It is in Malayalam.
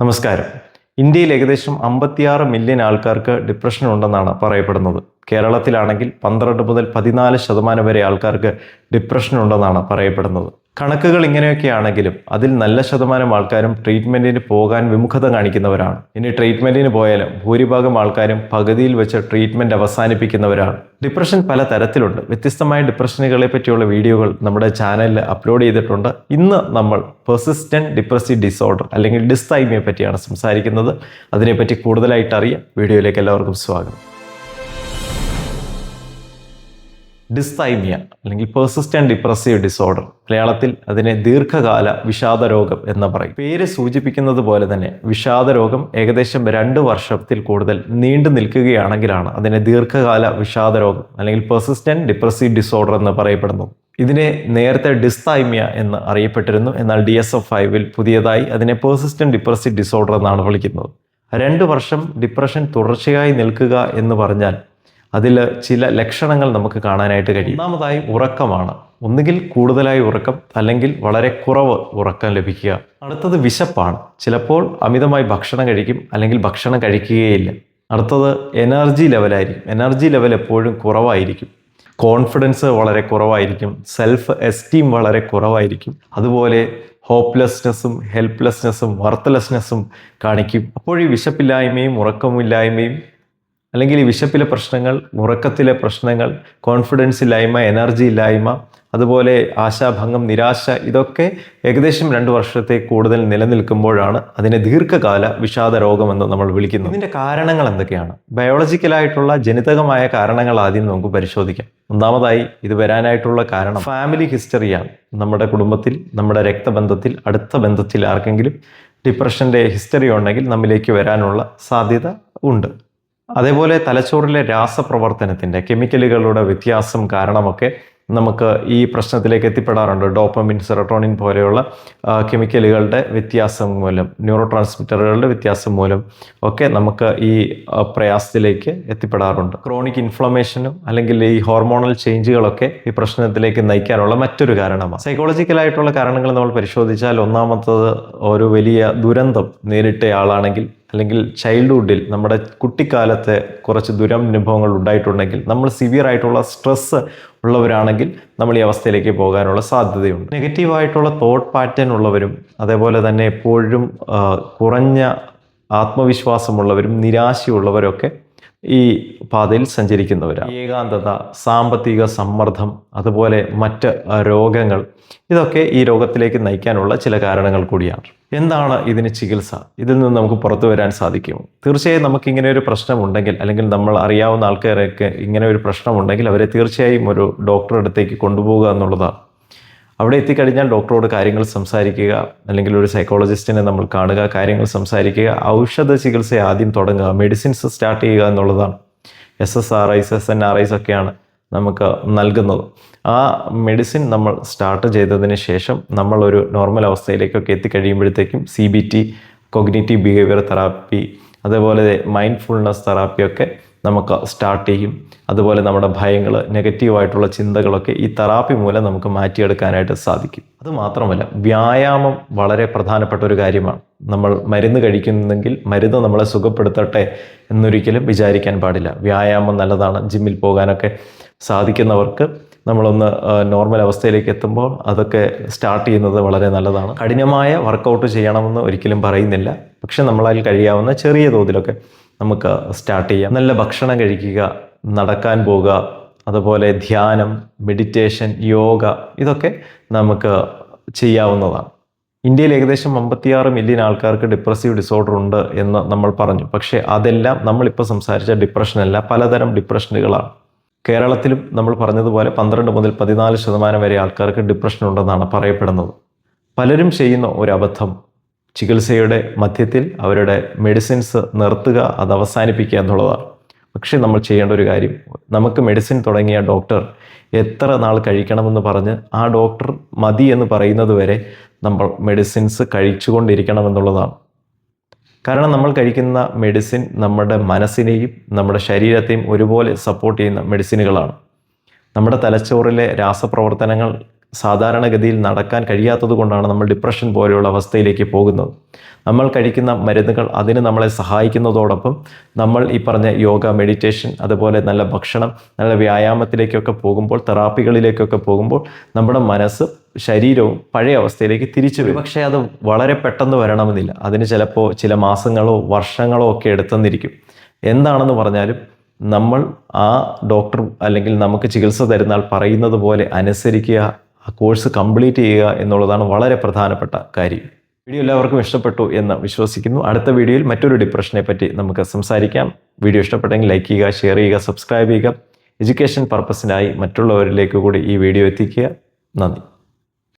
നമസ്കാരം. ഇന്ത്യയിൽ ഏകദേശം അമ്പത്തിയാറ് മില്യൺ ആൾക്കാർക്ക് ഡിപ്രഷൻ ഉണ്ടെന്നാണ് പറയപ്പെടുന്നത്. കേരളത്തിലാണെങ്കിൽ പന്ത്രണ്ട് മുതൽ പതിനാല് ശതമാനം വരെ ആൾക്കാർക്ക് ഡിപ്രഷൻ ഉണ്ടെന്നാണ് പറയപ്പെടുന്നത്. കണക്കുകൾ ഇങ്ങനെയൊക്കെയാണെങ്കിലും അതിൽ നല്ല ശതമാനം ആൾക്കാരും ട്രീറ്റ്മെന്റിന് പോകാൻ വിമുഖത കാണിക്കുന്നവരാണ്. ഇനി ട്രീറ്റ്മെന്റിന് പോയാലും ഭൂരിഭാഗം ആൾക്കാരും പകുതിയിൽ വെച്ച് ട്രീറ്റ്മെന്റ് അവസാനിപ്പിക്കുന്നവരാണ്. ഡിപ്രഷൻ പല തരത്തിലുണ്ട്. വ്യത്യസ്തമായ ഡിപ്രഷനുകളെ പറ്റിയുള്ള വീഡിയോകൾ നമ്മുടെ ചാനലിൽ അപ്ലോഡ് ചെയ്തിട്ടുണ്ട്. ഇന്ന് നമ്മൾ പെർസിസ്റ്റന്റ് ഡിപ്രസീവ് ഡിസോർഡർ അല്ലെങ്കിൽ ഡിസ്തൈമിയെ പറ്റിയാണ് സംസാരിക്കുന്നത്. അതിനെപ്പറ്റി കൂടുതലായിട്ട് അറിയാം വീഡിയോയിലേക്ക് എല്ലാവർക്കും സ്വാഗതം. ഡിസ്തൈമിയ അല്ലെങ്കിൽ പെർസിസ്റ്റന്റ് ഡിപ്രസീവ് ഡിസോർഡർ മലയാളത്തിൽ അതിനെ ദീർഘകാല വിഷാദ രോഗം എന്ന് പറയും. പേര് സൂചിപ്പിക്കുന്നത് പോലെ തന്നെ വിഷാദ രോഗം ഏകദേശം രണ്ട് വർഷത്തിൽ കൂടുതൽ നീണ്ടു നിൽക്കുകയാണെങ്കിലാണ് അതിനെ ദീർഘകാല വിഷാദ രോഗം അല്ലെങ്കിൽ പെർസിസ്റ്റന്റ് ഡിപ്രസീവ് ഡിസോർഡർ എന്ന് പറയപ്പെടുന്നത്. ഇതിനെ നേരത്തെ ഡിസ്തൈമിയ എന്ന് അറിയപ്പെട്ടിരുന്നു. എന്നാൽ ഡി എസ് എഫ് ഫൈവിൽ പുതിയതായി അതിനെ പെർസിസ്റ്റന്റ് ഡിപ്രസീവ് ഡിസോർഡർ എന്നാണ് വിളിക്കുന്നത്. രണ്ട് വർഷം ഡിപ്രഷൻ തുടർച്ചയായി നിൽക്കുക എന്ന് പറഞ്ഞാൽ അതിൽ ചില ലക്ഷണങ്ങൾ നമുക്ക് കാണാനായിട്ട് കഴിയും. ഒന്നാമതായി ഉറക്കമാണ്. ഒന്നുകിൽ കൂടുതലായി ഉറക്കം അല്ലെങ്കിൽ വളരെ കുറവ് ഉറക്കം ലഭിക്കുക. അടുത്തത് വിശപ്പാണ്. ചിലപ്പോൾ അമിതമായി ഭക്ഷണം കഴിക്കും അല്ലെങ്കിൽ ഭക്ഷണം കഴിക്കുകയില്ല. അടുത്തത് എനർജി ലെവലായിരിക്കും. എനർജി ലെവൽ എപ്പോഴും കുറവായിരിക്കും. കോൺഫിഡൻസ് വളരെ കുറവായിരിക്കും. സെൽഫ് എസ്റ്റീം വളരെ കുറവായിരിക്കും. അതുപോലെ ഹോപ്പ്ലെസ്നെസ്സും ഹെൽപ്ലെസ്നെസ്സും വർത്ത്ലെസ്നെസ്സും കാണിക്കും. അപ്പോൾ ഈ വിശപ്പില്ലായ്മയും ഉറക്കമില്ലായ്മയും അല്ലെങ്കിൽ ഈ വിശപ്പിലെ പ്രശ്നങ്ങൾ ഉറക്കത്തിലെ പ്രശ്നങ്ങൾ കോൺഫിഡൻസ് ഇല്ലായ്മ എനർജി ഇല്ലായ്മ അതുപോലെ ആശാഭംഗം നിരാശ ഇതൊക്കെ ഏകദേശം രണ്ട് വർഷത്തെ കൂടുതൽ നിലനിൽക്കുമ്പോഴാണ് അതിനെ ദീർഘകാല വിഷാദ രോഗമെന്ന് നമ്മൾ വിളിക്കുന്നത്. ഇതിന്റെ കാരണങ്ങൾ എന്തൊക്കെയാണ്? ബയോളജിക്കലായിട്ടുള്ള ജനിതകമായ കാരണങ്ങൾ ആദ്യം നമുക്ക് പരിശോധിക്കാം. ഒന്നാമതായി ഇത് വരാനായിട്ടുള്ള കാരണം ഫാമിലി ഹിസ്റ്ററിയാണ് നമ്മുടെ കുടുംബത്തിൽ നമ്മുടെ രക്തബന്ധത്തിൽ അടുത്ത ബന്ധത്തിൽ ആർക്കെങ്കിലും ഡിപ്രഷന്റെ ഹിസ്റ്ററി ഉണ്ടെങ്കിൽ നമ്മിലേക്ക് വരാനുള്ള സാധ്യത ഉണ്ട്. അതേപോലെ തലച്ചോറിലെ രാസപ്രവർത്തനത്തിന്റെ കെമിക്കലുകളുടെ വ്യത്യാസം കാരണമൊക്കെ നമുക്ക് ഈ പ്രശ്നത്തിലേക്ക് എത്തിപ്പെടാറുണ്ട്. ഡോപ്പമിൻ സെറട്ടോണിൻ പോലെയുള്ള കെമിക്കലുകളുടെ വ്യത്യാസം മൂലം ന്യൂറോ ട്രാൻസ്മിറ്ററുകളുടെ വ്യത്യാസം മൂലം ഒക്കെ നമുക്ക് ഈ പ്രയാസത്തിലേക്ക് എത്തിപ്പെടാറുണ്ട്. ക്രോണിക് ഇൻഫ്ലമേഷനും അല്ലെങ്കിൽ ഈ ഹോർമോണൽ ചേഞ്ചുകളൊക്കെ ഈ പ്രശ്നത്തിലേക്ക് നയിക്കാനുള്ള മറ്റൊരു കാരണമാണ്. സൈക്കോളജിക്കലായിട്ടുള്ള കാരണങ്ങൾ നമ്മൾ പരിശോധിച്ചാൽ ഒന്നാമത്തത് ഒരു വലിയ ദുരന്തം നേരിട്ട ആളാണെങ്കിൽ അല്ലെങ്കിൽ ചൈൽഡ്ഹുഡിൽ നമ്മുടെ കുട്ടിക്കാലത്തെ കുറച്ച് ദുരനുഭവങ്ങൾ ഉണ്ടായിട്ടുണ്ടെങ്കിൽ നമ്മൾ സിവിയർ ആയിട്ടുള്ള സ്ട്രെസ്സ് ഉള്ളവരാണെങ്കിൽ നമ്മൾ ഈ അവസ്ഥയിലേക്ക് പോകാനുള്ള സാധ്യതയുണ്ട്. നെഗറ്റീവായിട്ടുള്ള തോട്ട് പാറ്റേൺ ഉള്ളവരും അതേപോലെ തന്നെ എപ്പോഴും കുറഞ്ഞ ആത്മവിശ്വാസമുള്ളവരും നിരാശയുള്ളവരൊക്കെ ഈ പാതയിൽ സഞ്ചരിക്കുന്നവരാണ് ഏകാന്തത സാമ്പത്തിക സമ്മർദ്ദം അതുപോലെ മറ്റ് രോഗങ്ങൾ. ഇതൊക്കെ ഈ രോഗത്തിലേക്ക് നയിക്കാനുള്ള ചില കാരണങ്ങൾ കൂടിയാണ്. എന്താണ് ഇതിന് ചികിത്സ? ഇതിൽ നിന്ന് നമുക്ക് പുറത്തു വരാൻ സാധിക്കുമോ തീർച്ചയായും നമുക്ക് ഇങ്ങനെ ഒരു പ്രശ്നമുണ്ടെങ്കിൽ അല്ലെങ്കിൽ നമ്മൾ അറിയാവുന്ന ആൾക്കാരൊക്കെ ഇങ്ങനെ ഒരു പ്രശ്നമുണ്ടെങ്കിൽ അവരെ തീർച്ചയായും ഒരു ഡോക്ടറെ അടുത്തേക്ക് കൊണ്ടുപോകുക എന്നുള്ളതാണ്. അവിടെ എത്തിക്കഴിഞ്ഞാൽ ഡോക്ടറോട് കാര്യങ്ങൾ സംസാരിക്കുക അല്ലെങ്കിൽ ഒരു സൈക്കോളജിസ്റ്റിനെ നമ്മൾ കാണുക കാര്യങ്ങൾ സംസാരിക്കുക. ഔഷധ ചികിത്സ ആദ്യം തുടങ്ങുക മെഡിസിൻസ് സ്റ്റാർട്ട് ചെയ്യുക എന്നുള്ളതാണ്. S S R Is S N R Is ഒക്കെയാണ് നമുക്ക് നൽകുന്നത്. ആ മെഡിസിൻ നമ്മൾ സ്റ്റാർട്ട് ചെയ്തതിന് ശേഷം നമ്മൾ ഒരു നോർമൽ അവസ്ഥയിലേക്കൊക്കെ എത്തിക്കഴിയുമ്പോഴത്തേക്കും C B T cognitive behaviour therapy അതേപോലെ മൈൻഡ്ഫുൾനെസ് തെറാപ്പിയൊക്കെ നമുക്ക് സ്റ്റാർട്ട് ചെയ്യും. അതുപോലെ നമ്മുടെ ഭയങ്ങൾ നെഗറ്റീവായിട്ടുള്ള ചിന്തകളൊക്കെ ഈ തെറാപ്പി മൂലം നമുക്ക് മാറ്റിയെടുക്കാനായിട്ട് സാധിക്കും. അതുമാത്രമല്ല വ്യായാമം വളരെ പ്രധാനപ്പെട്ട ഒരു കാര്യമാണ്. നമ്മൾ മരുന്ന് കഴിക്കുന്നെങ്കിൽ മരുന്ന് നമ്മളെ സുഖപ്പെടുത്തട്ടെ എന്നൊരിക്കലും വിചാരിക്കാൻ പാടില്ല. വ്യായാമം നല്ലതാണ്. ജിമ്മിൽ പോകാനൊക്കെ സാധിക്കുന്നവർക്ക് നമ്മളൊന്ന് നോർമൽ അവസ്ഥയിലേക്ക് എത്തുമ്പോൾ അതൊക്കെ സ്റ്റാർട്ട് ചെയ്യുന്നത് വളരെ നല്ലതാണ്. കഠിനമായ വർക്കൗട്ട് ചെയ്യണമെന്ന് ഒരിക്കലും പറയുന്നില്ല. പക്ഷെ നമ്മളതിൽ കഴിയാവുന്ന ചെറിയ തോതിലൊക്കെ നമുക്ക് സ്റ്റാർട്ട് ചെയ്യാം. നല്ല ഭക്ഷണം കഴിക്കുക നടക്കാൻ പോവുക അതുപോലെ ധ്യാനം മെഡിറ്റേഷൻ യോഗ ഇതൊക്കെ നമുക്ക് ചെയ്യാവുന്നതാണ്. ഇന്ത്യയിൽ ഏകദേശം അമ്പത്തിയാറ് മില്യൺ ആൾക്കാർക്ക് ഡിപ്രസീവ് ഡിസോർഡർ ഉണ്ട് എന്ന് നമ്മൾ പറഞ്ഞു. പക്ഷേ അതെല്ലാം നമ്മളിപ്പോൾ സംസാരിച്ച ഡിപ്രഷനല്ല പലതരം ഡിപ്രഷനുകളാണ് കേരളത്തിലും നമ്മൾ പറഞ്ഞതുപോലെ പന്ത്രണ്ട് മുതൽ പതിനാല് ശതമാനം വരെ ആൾക്കാർക്ക് ഡിപ്രഷൻ ഉണ്ടെന്നാണ് പറയപ്പെടുന്നത്. പലരും ചെയ്യുന്ന ഒരു അബദ്ധം ചികിത്സയുടെ മധ്യത്തിൽ അവരുടെ മെഡിസിൻസ് നിർത്തുക അത് അവസാനിപ്പിക്കുക എന്നുള്ളതാണ്. പക്ഷേ നമ്മൾ ചെയ്യേണ്ട ഒരു കാര്യം നമുക്ക് മെഡിസിൻ തുടങ്ങിയ ഡോക്ടർ എത്ര നാൾ കഴിക്കണമെന്ന് പറഞ്ഞ് ആ ഡോക്ടർ മതി എന്ന് പറയുന്നത് വരെ നമ്മൾ മെഡിസിൻസ് കഴിച്ചുകൊണ്ടിരിക്കണം എന്നുള്ളതാണ് കാരണം നമ്മൾ കഴിക്കുന്ന മെഡിസിൻ നമ്മുടെ മനസ്സിനെയും നമ്മുടെ ശരീരത്തെയും ഒരുപോലെ സപ്പോർട്ട് ചെയ്യുന്ന മെഡിസിനുകളാണ് നമ്മുടെ തലച്ചോറിലെ രാസപ്രവർത്തനങ്ങൾ സാധാരണഗതിയിൽ നടക്കാൻ കഴിയാത്തത് കൊണ്ടാണ് നമ്മൾ ഡിപ്രഷൻ പോലെയുള്ള അവസ്ഥയിലേക്ക് പോകുന്നത്. നമ്മൾ കഴിക്കുന്ന മരുന്നുകൾ അതിന് നമ്മളെ സഹായിക്കുന്നതോടൊപ്പം നമ്മൾ ഈ പറഞ്ഞ യോഗ മെഡിറ്റേഷൻ അതുപോലെ നല്ല ഭക്ഷണം നല്ല വ്യായാമത്തിലേക്കൊക്കെ പോകുമ്പോൾ തെറാപ്പികളിലേക്കൊക്കെ പോകുമ്പോൾ നമ്മുടെ മനസ്സ് ശരീരവും പഴയ അവസ്ഥയിലേക്ക് തിരിച്ചു വരും. പക്ഷേ അത് വളരെ പെട്ടെന്ന് വരണമെന്നില്ല. അതിന് ചിലപ്പോൾ ചില മാസങ്ങളോ വർഷങ്ങളോ ഒക്കെ എടുത്തെന്നിരിക്കും എന്താണെന്ന് പറഞ്ഞാലും നമ്മൾ ആ ഡോക്ടർ അല്ലെങ്കിൽ നമുക്ക് ചികിത്സ തരുന്നാൽ പറയുന്നത് പോലെ അനുസരിക്കുക ആ കോഴ്സ് കംപ്ലീറ്റ് ചെയ്യുക എന്നുള്ളതാണ് വളരെ പ്രധാനപ്പെട്ട കാര്യം. വീഡിയോ എല്ലാവർക്കും ഇഷ്ടപ്പെട്ടു എന്ന് വിശ്വസിക്കുന്നു. അടുത്ത വീഡിയോയിൽ മറ്റൊരു ഡിപ്രഷനെ പറ്റി നമുക്ക് സംസാരിക്കാം. വീഡിയോ ഇഷ്ടപ്പെട്ടെങ്കിൽ ലൈക്ക് ചെയ്യുക ഷെയർ ചെയ്യുക സബ്സ്ക്രൈബ് ചെയ്യുക. എഡ്യൂക്കേഷൻ പർപ്പസിനായി മറ്റുള്ളവരിലേക്ക് കൂടി ഈ വീഡിയോ എത്തിക്കുക. നന്ദി.